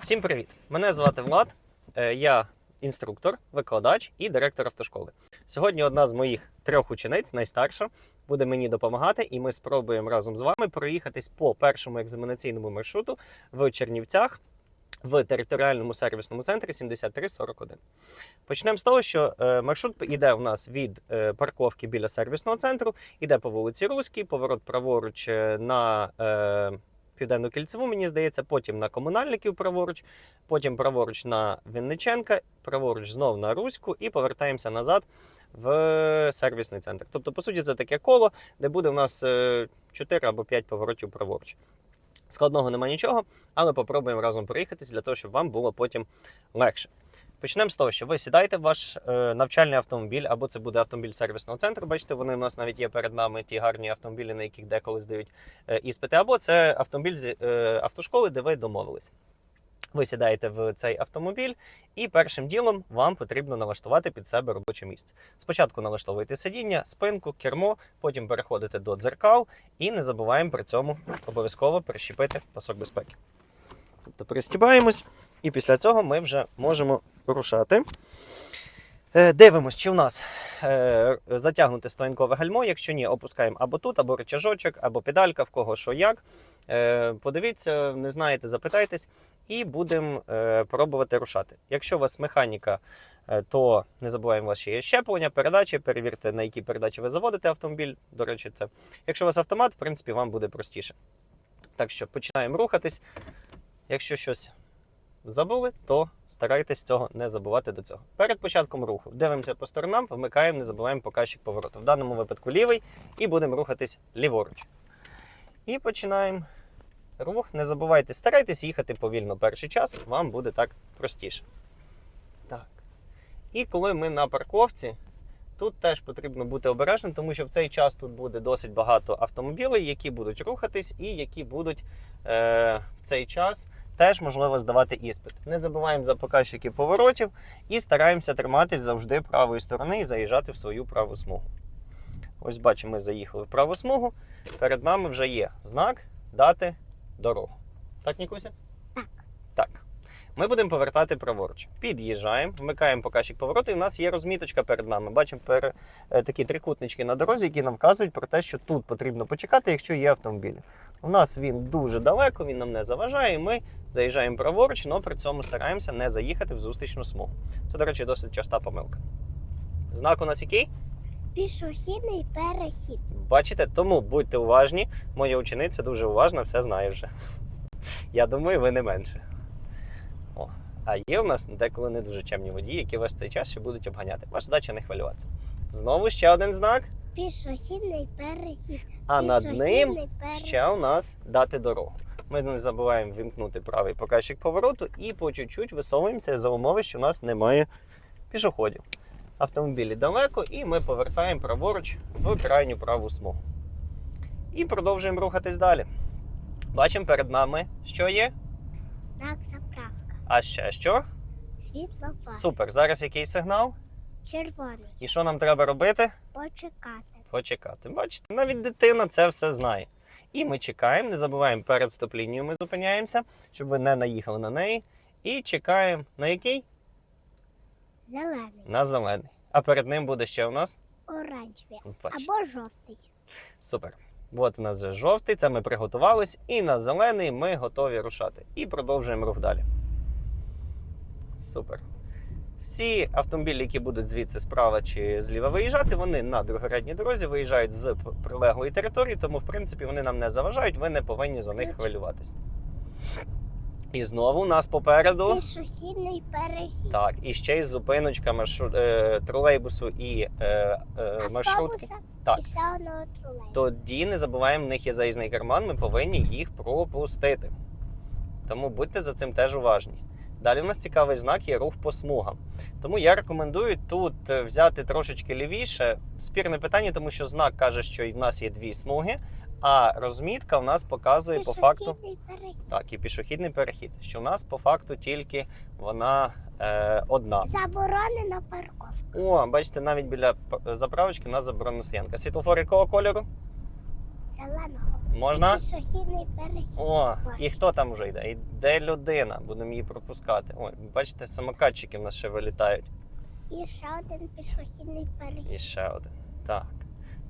Всім привіт! Мене звати Влад. Е, Я інструктор, викладач і директор автошколи. Сьогодні одна з моїх трьох учениць, найстарша, буде мені допомагати, і ми спробуємо разом з вами проїхатись по першому екзаменаційному маршруту в Чернівцях в територіальному сервісному центрі 7341. Почнемо з того, що е, маршрут йде у нас від е, парковки біля сервісного центру, йде по вулиці Руській, поворот праворуч на Південну кільцеву, мені здається, потім на комунальників праворуч, потім праворуч на Вінниченка, праворуч знов на Руську і повертаємося назад в сервісний центр. Тобто, по суті, це таке коло, де буде у нас 4 або 5 поворотів праворуч. Складного нема нічого, але попробуємо разом проїхатись для того, щоб вам було потім легше. Почнемо з того, що ви сідаєте в ваш е, навчальний автомобіль, або це буде автомобіль сервісного центру. Бачите, вони у нас навіть є перед нами ті гарні автомобілі, на яких деколи здають е, іспити, або це автомобіль з е, автошколи, де ви домовились. Ви сідаєте в цей автомобіль, і першим ділом вам потрібно налаштувати під себе робоче місце. Спочатку налаштовуєте сидіння, спинку, кермо, потім переходите до дзеркал і не забуваємо при цьому обов'язково прищепити пасок безпеки. Тобто пристібаємось, і після цього ми вже можемо рушати. Е, Дивимось, чи в нас е, затягнуте стоянкове гальмо. Якщо ні, опускаємо або тут, або рычажочок, або педалька, в кого що як. Е, подивіться, не знаєте, запитайтесь, і будемо пробувати рушати. Якщо у вас механіка, то не забуваємо, у вас ще є щеплення, передачі. Перевірте, на які передачі ви заводите автомобіль. До речі, це. Якщо у вас автомат, в принципі, вам буде простіше. Так що починаємо рухатись. Якщо щось забули, то старайтесь цього не забувати до цього. Перед початком руху дивимося по сторонам, вмикаємо, не забуваємо показчик повороту. В даному випадку лівий, і будемо рухатись ліворуч. І починаємо рух. Не забувайте, старайтесь їхати повільно перший час, вам буде так простіше. Так. І коли ми на парковці, тут теж потрібно бути обережним, тому що в цей час тут буде досить багато автомобілів, які будуть рухатись і які будуть е, в цей час теж можливо здавати іспит. Не забуваємо за показчики поворотів і стараємося триматись завжди правої сторони і заїжджати в свою праву смугу. Ось бачимо, ми заїхали в праву смугу. Перед нами вже є знак дати дорогу. Так, Нікуся? Так. Ми будемо повертати праворуч. Під'їжджаємо, вмикаємо показчик повороту, і в нас є розміточка перед нами. Бачимо пере, такі трикутнички на дорозі, які нам вказують про те, що тут потрібно почекати, якщо є автомобіль. У нас він дуже далеко, він нам не заважає, і ми заїжджаємо праворуч, але при цьому стараємося не заїхати в зустрічну смугу. Це, до речі, досить часта помилка. Знак у нас який? Пішохідний перехід. Бачите, тому будьте уважні. Моя учениця дуже уважна, все знає вже. Я думаю, ви не менше. О, а є в нас деколи не дуже чемні водії, які вас цей час ще будуть обганяти. Ваша задача не хвилюватися. Знову ще один знак, Пішохідний перехід. а над ним перехід. ще у нас дати дорогу. Ми не забуваємо вімкнути правий показчик повороту і по чуть-чуть висовуємося за умови, що у нас немає пішоходів. Автомобілі далеко, і ми повертаємо праворуч в крайню праву смугу. І продовжуємо рухатись далі. Бачимо перед нами, що є, Знак заправка. а ще що. Світлофар. Супер. Зараз який сигнал? Червоний. І що нам треба робити? Почекати. Почекати. Бачите, навіть дитина це все знає. І ми чекаємо, не забуваємо перед стоп-лінією ми зупиняємося, щоб ви не наїхали на неї. І чекаємо на який? Зелений. На зелений. А перед ним буде ще у нас. Оранжевий. Бачите. Або жовтий. Супер. От у нас вже жовтий, це ми приготувались, і на зелений ми готові рушати. І продовжуємо рух далі. Супер. Всі автомобілі, які будуть звідси справа чи зліва виїжджати, вони на другорядній дорозі виїжджають з прилеглої території, тому, в принципі, вони нам не заважають, ви не повинні за них хвилюватися. І знову у нас попереду. Пішохідний перехід. Так, і ще й зупиночка маршрут, е, тролейбусу і е, е, маршрутки. Так. і ще одного тролейбуса. Тоді не забуваємо, в них є заїзний карман, ми повинні їх пропустити. Тому будьте за цим теж уважні. Далі в нас цікавий знак є рух по смугам. Тому я рекомендую тут е, взяти трошечки лівіше. Спірне питання, тому що знак каже, що в нас є дві смуги, а розмітка в нас показує по факту. Перехід. Так, і пішохідний перехід. Що в нас по факту тільки вона е, одна. Заборонена парковка. О, бачите, навіть біля заправочки у нас заборонена стоянка. Світлофор якого кольору? Зеленого. Можна? Пішохідний перехід. О, і хто там вже йде? Йде людина, будемо її пропускати. Ой, бачите, самокатчики в нас ще вилітають. І ще один пішохідний перехід. І ще один. Так.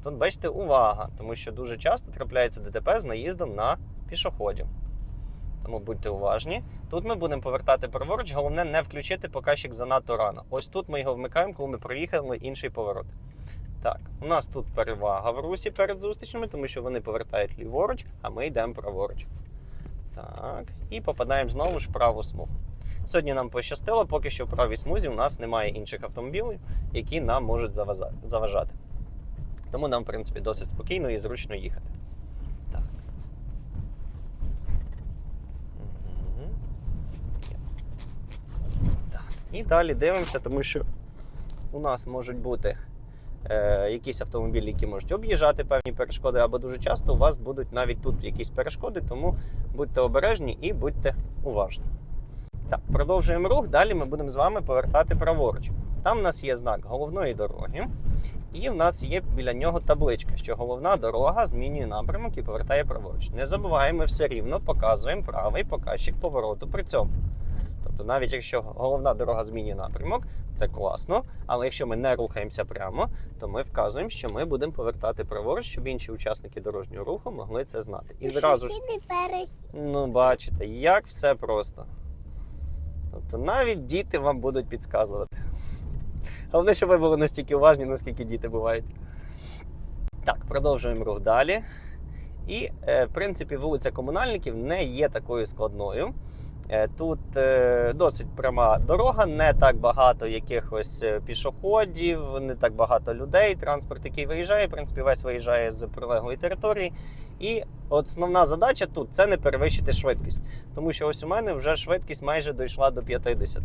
Тут бачите, увага, тому що дуже часто трапляється ДТП з наїздом на пішоходів. Тому будьте уважні. Тут ми будемо повертати праворуч, головне не включити показчик занадто рано. Ось тут ми його вмикаємо, коли ми проїхали інший поворот. Так, у нас тут перевага в русі перед зустрічними, тому що вони повертають ліворуч, а ми йдемо праворуч. Так, і попадаємо знову ж в праву смугу. Сьогодні нам пощастило, поки що в правій смузі у нас немає інших автомобілів, які нам можуть заважати. Тому нам, в принципі, досить спокійно і зручно їхати. Так. Так. І далі дивимося, тому що у нас можуть бути е, якісь автомобілі, які можуть об'їжджати певні перешкоди, або дуже часто у вас будуть навіть тут якісь перешкоди, тому будьте обережні і будьте уважні. Так, продовжуємо рух. Далі ми будемо з вами повертати праворуч. Там у нас є знак головної дороги, і в нас є біля нього табличка, що головна дорога змінює напрямок і повертає праворуч. Не забуваємо, ми все рівно показуємо правий показчик повороту при цьому. Тобто, навіть якщо головна дорога змінює напрямок, це класно. Але якщо ми не рухаємося прямо, то ми вказуємо, що ми будемо повертати праворуч, щоб інші учасники дорожнього руху могли це знати. І зразу ж Ну, бачите, як все просто. Тобто навіть діти вам будуть підказувати. Головне, щоб ви були настільки уважні, наскільки діти бувають. Так, продовжуємо рух далі. І, е, в принципі, вулиця комунальників не є такою складною. Е, Тут е, досить пряма дорога, не так багато якихось е, пішоходів, не так багато людей. Транспорт, який виїжджає, в принципі, весь виїжджає з прилеглої території. І основна задача тут це не перевищити швидкість. Тому що ось у мене вже швидкість майже дійшла до 50.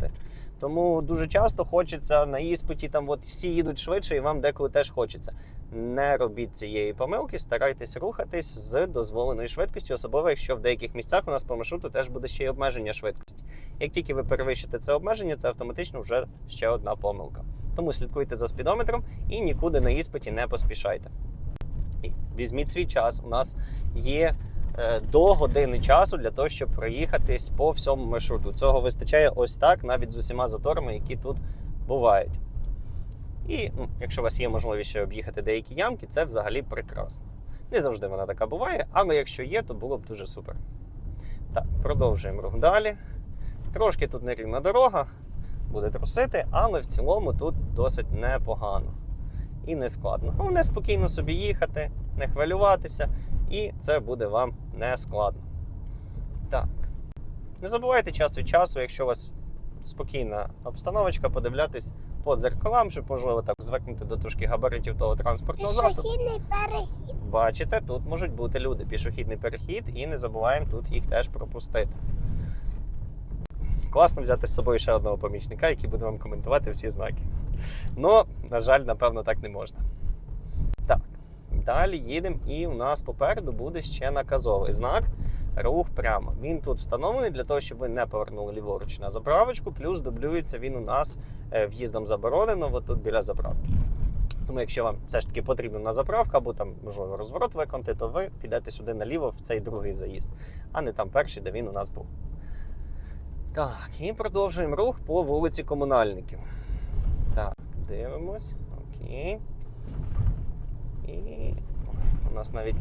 Тому дуже часто хочеться на іспиті, там от всі їдуть швидше, і вам деколи теж хочеться. Не робіть цієї помилки, старайтесь рухатись з дозволеною швидкістю, особливо якщо в деяких місцях у нас по маршруту теж буде ще й обмеження швидкості. Як тільки ви перевищите це обмеження, це автоматично вже ще одна помилка. Тому слідкуйте за спідометром і нікуди на іспиті не поспішайте. Візьміть свій час. У нас є е, до години часу для того, щоб проїхатись по всьому маршруту. Цього вистачає ось так, навіть з усіма заторами, які тут бувають. І ну, якщо у вас є можливість ще об'їхати деякі ямки, це взагалі прекрасно. Не завжди вона така буває, але якщо є, то було б дуже супер. Так, продовжуємо рух далі. Трошки тут нерівна дорога, буде трусити, але в цілому тут досить непогано і не складно. Головне спокійно собі їхати, не хвилюватися, і це буде вам не складно. Так. Не забувайте час від часу, якщо у вас спокійна обстановочка, подивлятись по дзеркалам, щоб, можливо, так звикнути до трошки габаритів того транспортного засобу. Пішохідний перехід. Бачите, тут можуть бути люди. Пішохідний перехід, і не забуваємо тут їх теж пропустити. Класно взяти з собою ще одного помічника, який буде вам коментувати всі знаки. Ну, на жаль, напевно, так не можна. Так, далі їдемо, і у нас попереду буде ще наказовий знак. Рух прямо. Він тут встановлений для того, щоб ви не повернули ліворуч на заправочку, плюс дублюється він у нас е, в'їздом заборонено, от тут біля заправки. Тому, якщо вам все ж таки потрібна на заправка, або там можливо розворот виконати, то ви підете сюди наліво в цей другий заїзд, а не там перший, де він у нас був. Так, і продовжуємо рух по вулиці комунальників. Так, дивимось. Окей. І у нас навіть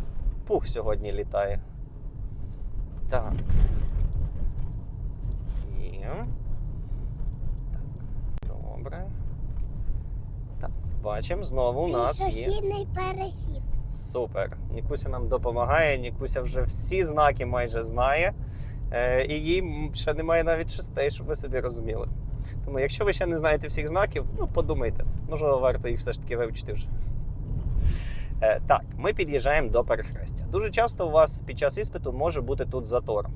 пух сьогодні літає. Так. Є. Так, добре. Так, бачимо, знову у нас є. Перехід. Супер. Нікуся нам допомагає. Нікуся вже всі знаки майже знає. Е, і їй ще немає навіть шестей, щоб ви собі розуміли. Тому, якщо ви ще не знаєте всіх знаків, ну подумайте, можливо, варто їх все ж таки вивчити вже. Е, так, ми під'їжджаємо до перехрестя. Дуже часто у вас під час іспиту може бути тут затор.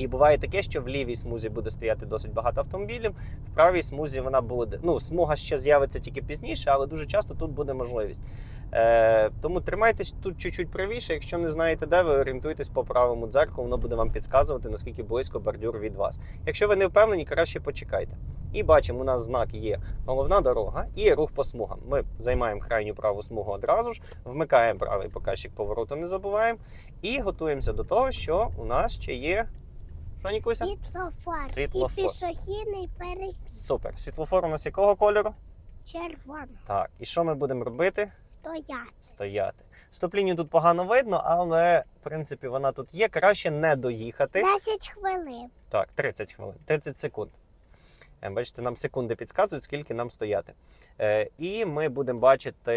І буває таке, що в лівій смузі буде стояти досить багато автомобілів, в правій смузі вона буде. Ну, смуга ще з'явиться тільки пізніше, але дуже часто тут буде можливість. Е, тому тримайтесь тут чуть-чуть правіше. Якщо не знаєте, де ви орієнтуйтесь по правому дзеркалу, воно буде вам підказувати, наскільки близько бордюр від вас. Якщо ви не впевнені, краще почекайте. І бачимо, у нас знак є головна дорога і рух по смугам. Ми займаємо крайню праву смугу одразу ж, вмикаємо правий показчик повороту, не забуваємо. І готуємося до того, що у нас ще є. Що, Нікуся? Світлофор. Світлофор. І пішохідний перехід. Супер. Світлофор у нас якого кольору? Червоний. Так. І що ми будемо робити? Стоять. Стояти. Стоп-лінію тут погано видно, але в принципі вона тут є. Краще не доїхати. 10 хвилин. Так, 30 хвилин, 30 секунд. Е, Бачите, нам секунди підказують, скільки нам стояти. Е, і ми будемо бачити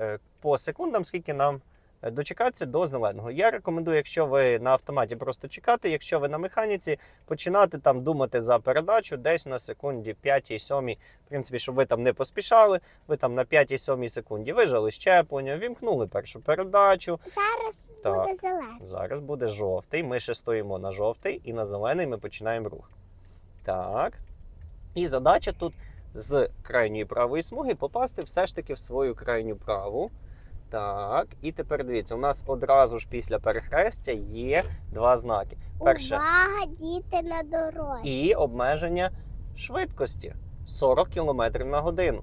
е, по секундам, скільки нам дочекатися до зеленого. Я рекомендую, якщо ви на автоматі просто чекати, якщо ви на механіці, починати там думати за передачу десь на секунді 5-7. В принципі, щоб ви там не поспішали, ви там на 5-7 секунді вижали щеплення, вімкнули першу передачу. Зараз Так. буде зелений. Зараз буде жовтий. Ми ще стоїмо на жовтий, і на зелений ми починаємо рух. Так. І задача тут з крайньої правої смуги попасти все ж таки в свою крайню праву. Так, і тепер дивіться, у нас одразу ж після перехрестя є два знаки. Перше Увага, діти на дорозі. і обмеження швидкості 40 км на годину.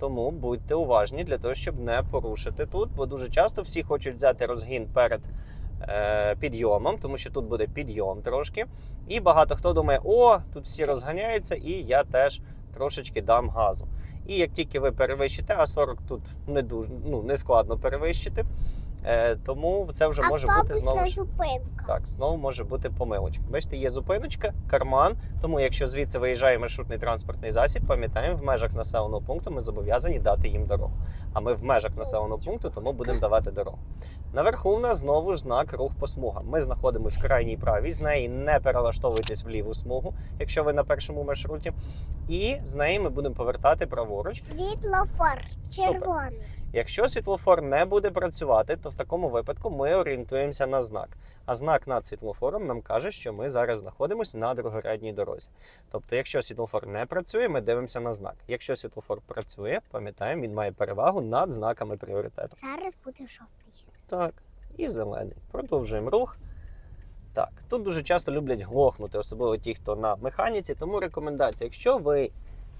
Тому будьте уважні для того, щоб не порушити тут, бо дуже часто всі хочуть взяти розгін перед е, підйомом, тому що тут буде підйом трошки. І багато хто думає, о, тут всі розганяються, і я теж трошечки дам газу. І як тільки ви перевищите, а 40 тут не дуже ну, не складно перевищити, е, тому це вже може бути знову ж зупинка. так, знову може бути помилочка. Бачите, є зупиночка, карман. Тому, якщо звідси виїжджає маршрутний транспортний засіб, пам'ятаємо, в межах населеного пункту ми зобов'язані дати їм дорогу. А ми в межах населеного пункту, тому будемо давати дорогу. Наверху в нас знову ж знак рух по смугам. Ми знаходимося в крайній правій, з неї не перелаштовуйтесь в ліву смугу, якщо ви на першому маршруті. І з неї ми будемо повертати праворуч. Світлофор. Супер. Червоний. Якщо світлофор не буде працювати, то в такому випадку ми орієнтуємося на знак. А знак над світлофором нам каже, що ми зараз знаходимося на другорядній дорозі. Тобто, якщо світлофор не працює, ми дивимося на знак. Якщо світлофор працює, пам'ятаємо, він має перевагу над знаками пріоритету. Зараз буде жовтий. Так, і зелений. Продовжуємо рух. Так, тут дуже часто люблять глохнути, особливо ті, хто на механіці. Тому рекомендація, якщо ви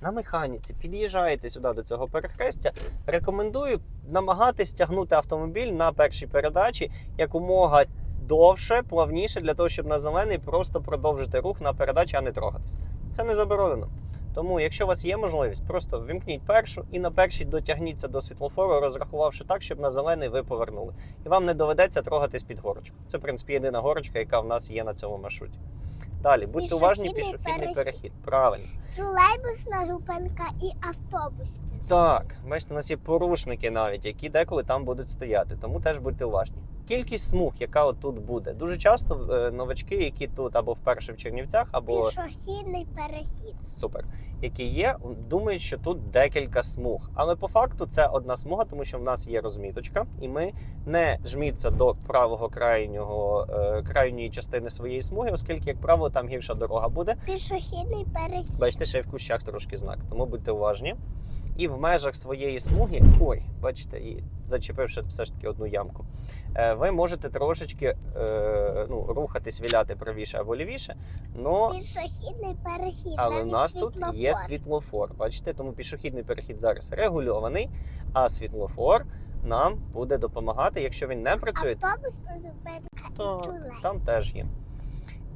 на механіці під'їжджаєте сюди до цього перехрестя, рекомендую намагатись тягнути автомобіль на першій передачі якомога довше, плавніше, для того, щоб на зелений просто продовжити рух на передачі, а не трогатись. Це не заборонено. Тому, якщо у вас є можливість, просто вимкніть першу і на першій дотягніться до світлофору, розрахувавши так, щоб на зелений ви повернули. І вам не доведеться трогатись під горочку. Це, в принципі, єдина горочка, яка в нас є на цьому маршруті. Далі, будьте уважні, Пішохідний пішохідний перехід. перехід. Правильно. Тролейбусна зупинка і автобусна. Так, бачите, у нас є порушники навіть, які деколи там будуть стояти, тому теж будьте уважні. Кількість смуг, яка отут буде. Дуже часто е, новачки, які тут або вперше в Чернівцях, або Пішохідний перехід. супер, які є, думають, що тут декілька смуг. Але по факту це одна смуга, тому що в нас є розміточка, і ми не жміться до правого крайнього е, крайньої частини своєї смуги, оскільки, як правило, там гірша дорога буде. Пішохідний перехід. Бачите, ще й в кущах трошки знак, тому будьте уважні. І в межах своєї смуги, ой, бачите, і зачепивши все ж таки одну ямку, е, ви можете трошечки е, ну, рухатись, віляти правіше або лівіше. Но, Пішохідний перехід. але навіть нас тут є світлофор. Бачите, тому пішохідний перехід зараз регульований, а світлофор нам буде допомагати. Якщо він не працює, зупинка то там теж є.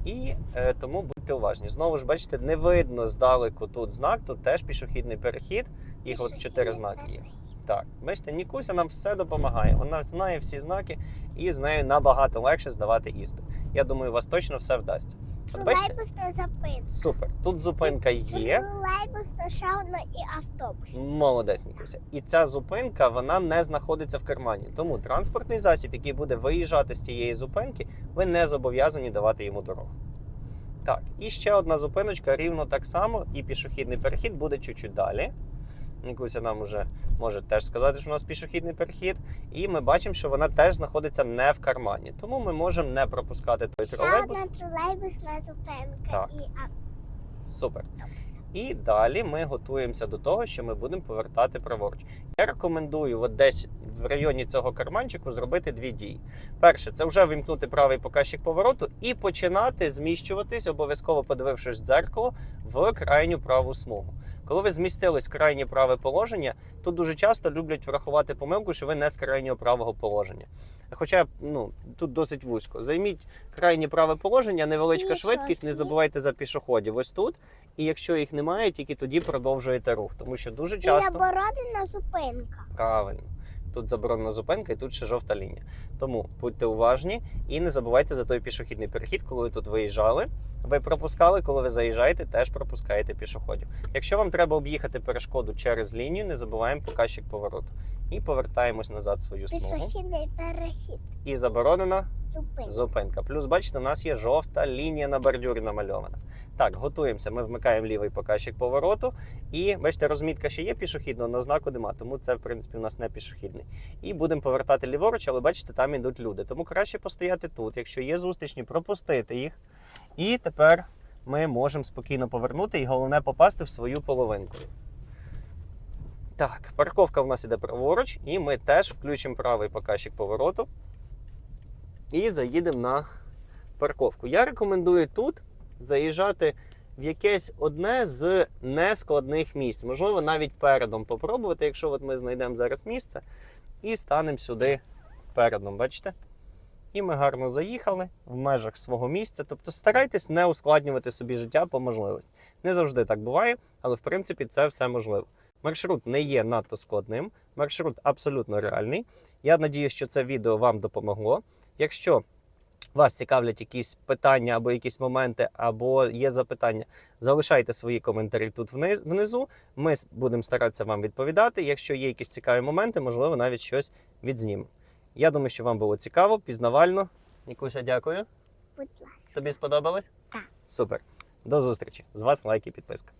І е, тому будьте уважні. Знову ж бачите, не видно здалеку тут знак, тут теж пішохідний перехід, і от чотири знаки є. Так, бачите, Нікуся нам все допомагає. Вона знає всі знаки, і з нею набагато легше здавати іспит. Я думаю, у вас точно все вдасться. От Тролейбусна зупинка. супер. Тут зупинка є. Тролейбусна, одна і автобус. Молодець, Нікуся. І ця зупинка вона не знаходиться в кармані. Тому транспортний засіб, який буде виїжджати з тієї зупинки, ви не зобов'язані давати йому дорогу. Так, і ще одна зупиночка рівно так само, і пішохідний перехід буде чуть-чуть далі. Нікуся нам уже може теж сказати, що у нас пішохідний перехід. І ми бачимо, що вона теж знаходиться не в кармані. Тому ми можемо не пропускати той Ще тролейбус. одна тролейбусна зупинка Так. і Супер. І далі ми готуємося до того, що ми будемо повертати праворуч. Я рекомендую от десь в районі цього карманчику зробити дві дії. Перше, це вже вимкнути правий показчик повороту і починати зміщуватись, обов'язково подивившись в дзеркало, в крайню праву смугу. Коли ви змістились в крайнє праве положення, тут дуже часто люблять врахувати помилку, що ви не з крайнього правого положення. Хоча ну, тут досить вузько. Займіть крайнє праве положення, невеличка Ні, швидкість, не забувайте за пішоходів. Ось тут. І якщо їх немає, тільки тоді продовжуєте рух. Тому що дуже часто. часто. заборонена зупинка. Правильно. Тут заборонена зупинка і тут ще жовта лінія. Тому будьте уважні і не забувайте за той пішохідний перехід, коли ви тут виїжджали. Ви пропускали, коли ви заїжджаєте, теж пропускаєте пішоходів. Якщо вам треба об'їхати перешкоду через лінію, не забуваємо показчик повороту. І повертаємось назад свою смугу. Пішохідний перехід. І заборонена Зупинка. зупинка. Плюс, бачите, у нас є жовта лінія на бордюрі намальована. Так, готуємося. Ми вмикаємо лівий показчик повороту. І бачите, розмітка ще є пішохідного, але знаку нема. Тому це, в принципі, у нас не пішохідний. І будемо повертати ліворуч, але бачите, там ідуть люди. Тому краще постояти тут. Якщо є зустрічні, пропустити їх. І тепер ми можемо спокійно повернути і головне попасти в свою половинку. Так, парковка в нас іде праворуч, і ми теж включимо правий показчик повороту і заїдемо на парковку. Я рекомендую тут заїжджати в якесь одне з нескладних місць. Можливо, навіть передом попробувати, якщо от ми знайдемо зараз місце, і станемо сюди передом. Бачите? І ми гарно заїхали в межах свого місця. Тобто старайтесь не ускладнювати собі життя по можливості. Не завжди так буває, але в принципі це все можливо. Маршрут не є надто складним, маршрут абсолютно реальний. Я надію, що це відео вам допомогло. Якщо вас цікавлять якісь питання або якісь моменти, або є запитання, залишайте свої коментарі тут вниз, внизу. Ми будемо старатися вам відповідати. Якщо є якісь цікаві моменти, можливо, навіть щось відзнімемо. Я думаю, що вам було цікаво, пізнавально. Нікуся, дякую. Будь ласка. Тобі сподобалось? Так. Супер. До зустрічі. З вас лайк і підписка.